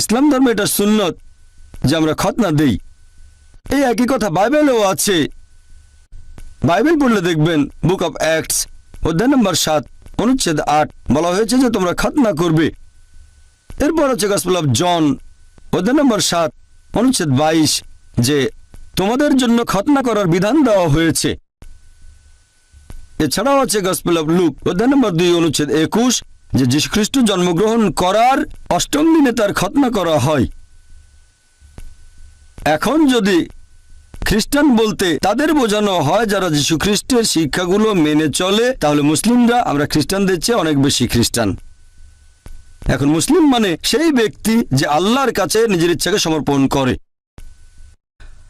ইসলাম ধর্মে এটা সুন্নত যে আমরা খতনা দেই। এই একই কথা বাইবেলেও আছে। বাইবেল পড়লে দেখবেন, বুক অফ অ্যাক্টস, অধ্যায় নম্বর সাত, অনুচ্ছেদ আট, বলা হয়েছে যে তোমরা খতনা করবে। এরপর হচ্ছে গসপেল অফ জন অধ্যায় নম্বর সাত, অনুচ্ছেদ বাইশ, যে তোমাদের জন্য খতনা করার বিধান দেওয়া হয়েছে। এছাড়াও আছে গসপেল অফ লুক অধ্যায় নম্বর দুই, অনুচ্ছেদ একুশ যে যীশুখ্রিস্ট জন্মগ্রহণ করার অষ্টম দিনে তার খতনা করা হয়। এখন যদি খ্রিস্টান বলতে তাদের বোঝানো হয় যারা যীশু খ্রিস্টের শিক্ষাগুলো মেনে চলে, তাহলে মুসলিমরা, আমরা খ্রিস্টানদের চেয়ে অনেক বেশি খ্রিস্টান। এখন মুসলিম মানে সেই ব্যক্তি যে আল্লাহর কাছে নিজের ইচ্ছাকে সমর্পণ করে।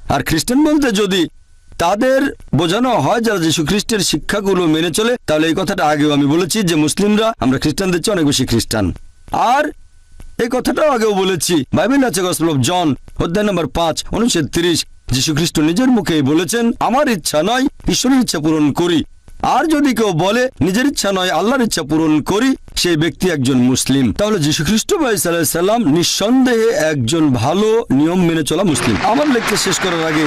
আর খ্রিস্টান বলতে যদি তাদের বোঝানো হয় যারা যীশু খ্রিস্টের শিক্ষাগুলো মেনে চলে, তাহলে এই কথাটা আগেও আমি বলেছি যে মুসলিমরা, আমরা খ্রিস্টানদের চেয়ে অনেক বেশি খ্রিস্টান। আর এই কথাটাও আগেও বলেছি, বাইবেল আছে গসপেল অফ জন, অধ্যায় নম্বর পাঁচ, অনুচ্ছেদ তিরিশ যীশু খ্রিস্ট নিজের মুখেই বলেছেন, আমার ইচ্ছা নয় ঈশ্বরের ইচ্ছা পূরণ করি। আর যদি কেউ বলে, নিজের ইচ্ছা নয় আল্লাহর ইচ্ছা পূরণ করি সেই ব্যক্তি একজন মুসলিম। তাহলে যীশু খ্রিস্ট ভাই সাল্লাম নিঃসন্দেহে একজন ভালো নিয়ম মেনে চলা মুসলিম। আমার লেখতে শেষ করার আগে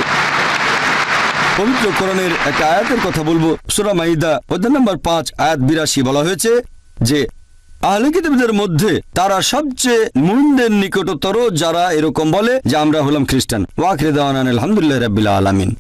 পবিত্র কোরণের একটা আয়াতের কথা বলব। সুরা মাইদা, অধ্যায় নম্বর পাঁচ, আয়াত বিরাশি বলা হয়েছে যে, আহলে কিতাবদের মধ্যে তারা সবচেয়ে মুমিনদের নিকটতর যারা এরকম বলে যে আমরা হলাম খ্রিস্টান। ওয়াকরে দেওয়ান আলহামদুলিল্লাহ রাবিল্লা আলামিন।